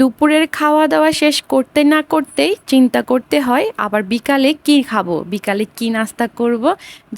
দুপুরের খাওয়া দাওয়া শেষ করতে না করতেই চিন্তা করতে হয়, আবার বিকালে কি খাব? বিকালে কি নাস্তা করব?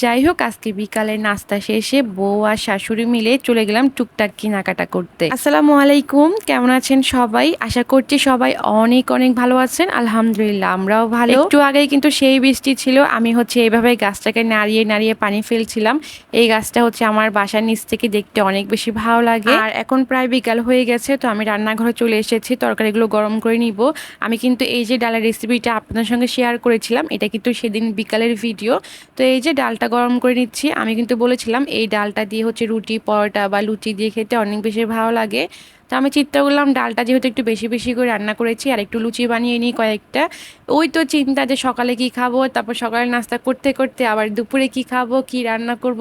যাই হোক, আজকে বিকালে নাস্তা শেষে বউ আর শাশুড়ি মিলে চলে গেলাম টুকটাক কেনাকাটা করতে। আসসালামু আলাইকুম, কেমন আছেন সবাই? আশা করছি সবাই অনেক অনেক ভালো আছেন। আলহামদুলিল্লাহ, আমরাও ভালো। একটু আগেই কিন্তু সেই বৃষ্টি ছিল, আমি হচ্ছে এইভাবে গাছটাকে নাড়িয়ে নাড়িয়ে পানি ফেলছিলাম। এই গাছটা হচ্ছে আমার বাসার নিচ থেকে দেখতে অনেক বেশি ভালো লাগে। আর এখন প্রায় বিকাল হয়ে গেছে, তো আমি রান্নাঘরে চলে এসেছি। তরকারিগুলো গরম করে নিব। আমি কিন্তু এই যে ডালের রেসিপিটা আপনার সঙ্গে শেয়ার করেছিলাম, এটা কিন্তু সেদিন বিকালের ভিডিও তো এই যে ডালটা গরম করে নিচ্ছি, আমি কিন্তু বলেছিলাম এই ডালটা দিয়ে হচ্ছে রুটি, পরোটা বা লুচি দিয়ে খেতে অনেক বেশি ভালো লাগে। তো আমি চিন্তা করলাম, ডালটা যেহেতু একটু বেশি বেশি করে রান্না করেছি আর একটু লুচি বানিয়ে নিই কয়েকটা, ওই তো চিন্তা যে সকালে কি খাব, তারপর সকালে নাস্তা করতে করতে আবার দুপুরে কি খাব, কি রান্না করব।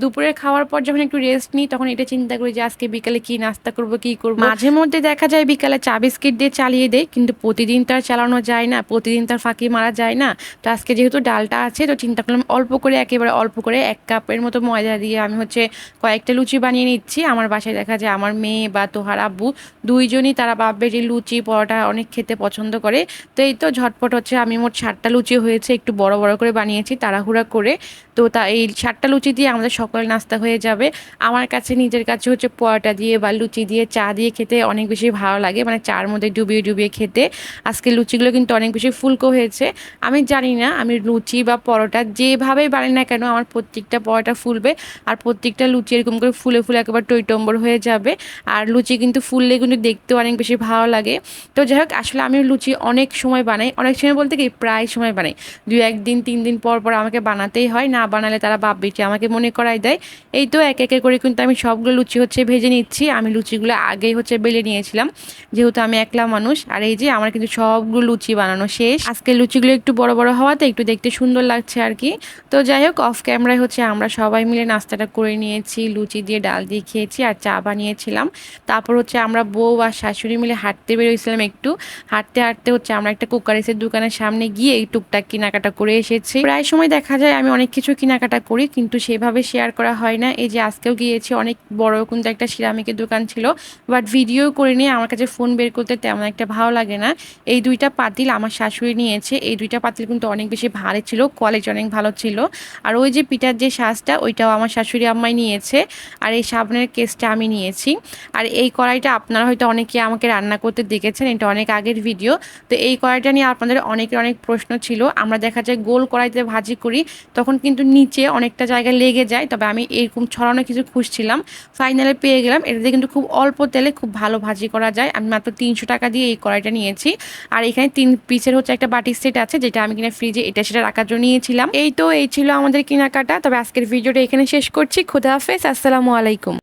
দুপুরে খাওয়ার পর যখন একটু রেস্ট নিই, তখন এটা চিন্তা করি যে আজকে বিকালে কি নাস্তা করব, কি করব। মাঝে মধ্যে দেখা যায় বিকালে চা বিস্কিট দিয়ে চালিয়ে দেয়, কিন্তু প্রতিদিন তো আর চালানো যায় না, প্রতিদিন তার ফাঁকি মারা যায় না। তো আজকে যেহেতু ডালটা আছে, তো চিন্তা করলাম অল্প করে একেবারে অল্প করে এক কাপের মতো ময়দা দিয়ে আমি হচ্ছে কয়েকটা লুচি বানিয়ে নিচ্ছি। আমার বাসায় দেখা যায় আমার মেয়ে বা তোহার আব্বু। দুইজনই তারা যে লুচি, পরোটা অনেক খেতে পছন্দ করে। তো এই তো ঝটপট হচ্ছে, আমি মোট ষাটটা লুচি হয়েছে, একটু বড় বড় করে বানিয়েছি, তাড়াহুড়া করে। তো তা এই ষাটটা লুচি দিয়ে আমাদের সকলের নাস্তা হয়ে যাবে। আমার কাছে নিজের কাছে হচ্ছে পরোটা দিয়ে বা লুচি দিয়ে, চা দিয়ে খেতে অনেক বেশি ভালো লাগে মানে চার মধ্যে ডুবিয়ে ডুবিয়ে খেতে। আজকে লুচিগুলো কিন্তু অনেক বেশি ফুলকো হয়েছে। আমি জানি না, আমি লুচি বা পরোটা যেভাবেই বানাই না কেন, আমার প্রত্যেকটা পরোটা ফুলবে। আর প্রত্যেকটা লুচি এরকম করে ফুলে ফুলে একেবারে টইটম্বর হয়ে যাবে। আর লুচি কিন্তু ফুললে কিন্তু দেখতেও অনেক বেশি ভালো লাগে। তো যাই হোক আসলে আমি লুচি অনেক সময় বানাই। অনেক সময় বলতে কি, প্রায় সময় বানাই। দুই একদিন তিন দিন পর পর আমাকে বানাতেই হয়। না বানালে তারা বাপ বেটি আমাকে মনে করাই দেয়। এই তো এক একে করে কিন্তু আমি সবগুলো লুচি হচ্ছে ভেজে নিচ্ছি। আমি লুচিগুলো আগেই হচ্ছে বেলে নিয়েছিলাম। যেহেতু আমি একলা মানুষ। আর এই যে আমার কিন্তু সবগুলো লুচি বানানো শেষ। আজকে লুচিগুলো একটু বড় বড় হওয়াতে একটু দেখতে সুন্দর লাগছে আর কি। তো যাই হোক অফ ক্যামেরায় হচ্ছে আমরা সবাই মিলে নাস্তাটা করে নিয়েছি। লুচি দিয়ে ডাল দিয়ে খেয়েছি আর চা বানিয়েছিলাম। তারপর হচ্ছে আমরা বউ আর শাশুড়ি মিলে হাঁটতে বেরোইছিলাম একটু। হাঁটতে হাঁটতে হচ্ছে আমরা একটা কুকারিসের দোকানের সামনে গিয়ে এই টুকটাক কেনাকাটা করে এসেছি। প্রায় সময় দেখা যায় আমি অনেক কিছু কেনাকাটা করি, কিন্তু সেভাবে শেয়ার করা হয় না। এই যে আজকেও গিয়েছি, অনেক বড় কিন্তু একটা সিরামিকের দোকান ছিল বাট ভিডিও করে নিয়ে আমার কাছে ফোন বের করতে তেমন একটা ভালো লাগে না। এই দুইটা পাতিল আমার শাশুড়ি নিয়েছে, এই দুইটা পাতিল কিন্তু অনেক বেশি ভালো ছিল কোয়ালিটি অনেক ভালো ছিল। আর ওই যে পিঠার যে সাজটা ওইটাও আমার শাশুড়ি আম্মাই নিয়েছে, আর এই সাবনের কেসটা আমি নিয়েছি। আর এই কড়াইটা আপনারা হয়তো অনেকে আমাকে রান্না করতে দেখেছেন, এটা অনেক আগের ভিডিও তো এই কড়াইটা নিয়ে আপনাদের অনেকের অনেক প্রশ্ন ছিল। আমরা দেখা যায় গোল কড়াইতে ভাজি করি, তখন কিন্তু নিচে অনেকটা জায়গায় লেগে যায়, তবে আমি এরকম ছড়ানো কিছু খুঁজছিলাম। ফাইনালে পেয়ে গেলাম, এটাতে কিন্তু খুব অল্প তেলে খুব ভালো ভাজি করা যায়। আমি মাত্র তিনশো টাকা দিয়ে এই কড়াইটা নিয়েছি। আর এখানে তিন পিসের হচ্ছে একটা বাটির সেট আছে, যেটা আমি কিনা ফ্রিজে এটা সেটা রাখার জন্য নিয়েছিলাম। এই তো, এই ছিল আমাদের কেনাকাটা। তবে আজকের ভিডিওটা এখানে শেষ করছি। খুদা হাফেজ, আসসালামু আলাইকুম।